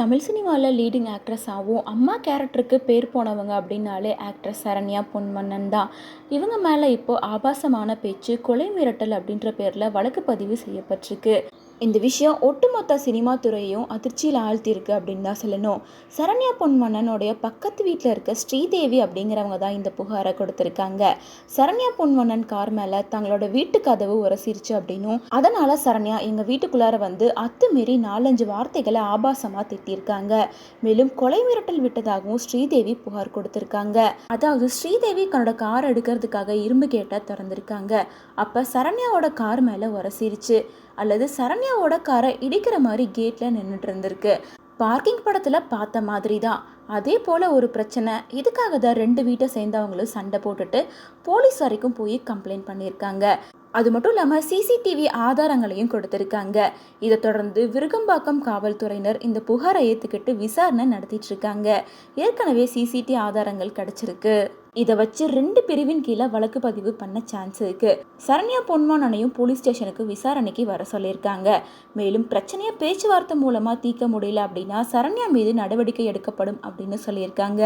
தமிழ் சினிமாவில் லீடிங் ஆக்ட்ரஸாகவும் அம்மா கேரக்டருக்கு பேர் போனவங்க அப்படின்னாலே ஆக்ட்ரஸ் சரண்யா பொன்மன்னன் தான். இவங்க மேலே இப்போது ஆபாசமான பேச்சு கொலை மிரட்டல் அப்படின்ற பேரில் வழக்கு பதிவு செய்யப்பட்டிருக்கு. இந்த விஷயம் ஒட்டுமொத்த சினிமா துறையும் அதிர்ச்சியில் ஆழ்த்தியிருக்கு அப்படின்னு தான் சொல்லணும். சரண்யா பொன்மன்னனுடைய பக்கத்து வீட்டில் இருக்க ஸ்ரீதேவி அப்படிங்கிறவங்க தான் இந்த புகாரை கொடுத்துருக்காங்க. சரண்யா பொன்மன்னன் கார் மேலே தங்களோட வீட்டு கதவு உரசிருச்சு அப்படின்னும் அதனால் சரண்யா எங்கள் வீட்டுக்குள்ளார வந்து அத்துமீறி நாலஞ்சு வார்த்தைகளை ஆபாசமாக திட்டியிருக்காங்க. மேலும் கொலை மிரட்டல் விட்டதாகவும் ஸ்ரீதேவி புகார் கொடுத்துருக்காங்க. அதாவது ஸ்ரீதேவி தன்னோட கார் எடுக்கிறதுக்காக இரும்பு கேட்டால் திறந்திருக்காங்க. அப்போ சரண்யாவோட கார் மேலே உரசிருச்சு. அல்லது சரண்யா சரண்யாவோட காரை இடிக்கிற மாதிரி கேட்டில் நின்றுட்டு இருந்திருக்கு. பார்க்கிங் படத்தில் பார்த்த மாதிரி தான் அதே போல் ஒரு பிரச்சனை. இதுக்காக தான் ரெண்டு வீட்டை சேர்ந்தவங்களும் சண்டை போட்டுட்டு போலீஸ் வரைக்கும் போய் கம்ப்ளைண்ட் பண்ணியிருக்காங்க. அது மட்டும் இல்லாமல் சிசிடிவி ஆதாரங்களையும் கொடுத்துருக்காங்க. இதை தொடர்ந்து விருகம்பாக்கம் காவல்துறையினர் இந்த புகாரை ஏற்றுக்கிட்டு விசாரணை நடத்திட்டு இருக்காங்க ஏற்கனவே சிசிடி ஆதாரங்கள் கிடச்சிருக்கு. இதை வச்சு ரெண்டு பிரிவின் கீழே வழக்கு பதிவு பண்ண சான்ஸ் இருக்கு. சரண்யா பொன்மானனையும் போலீஸ் ஸ்டேஷனுக்கு விசாரணைக்கு வர சொல்லியிருக்காங்க. மேலும் பிரச்சனையை பேச்சுவார்த்தை மூலமாக தீர்க்க முடியல அப்படின்னா சரண்யா மீது நடவடிக்கை எடுக்கப்படும் அப்படின்னு அப்படின்னு சொல்லியிருக்காங்க.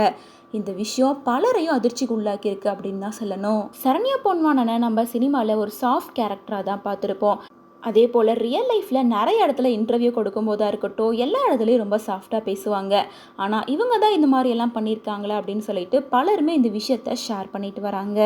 இந்த விஷயம் பலரையும் அதிர்ச்சிக்கு உள்ளாக்கியிருக்கு அப்படின்னு தான் சொல்லணும். சரண்யா பொன்வானனை நம்ம சினிமாவில் ஒரு சாஃப்ட் கேரக்டராக தான் பார்த்துருப்போம். அதே போல் ரியல் லைஃப்பில் நிறைய இடத்துல இன்டர்வியூ கொடுக்கும்போதா இருக்கட்டும் எல்லா இடத்துலையும் ரொம்ப சாஃப்டாக பேசுவாங்க. ஆனால் இவங்க தான் இந்த மாதிரி எல்லாம் பண்ணியிருக்காங்களா அப்படின்னு சொல்லிட்டு பலருமே இந்த விஷயத்த ஷேர் பண்ணிட்டு வராங்க.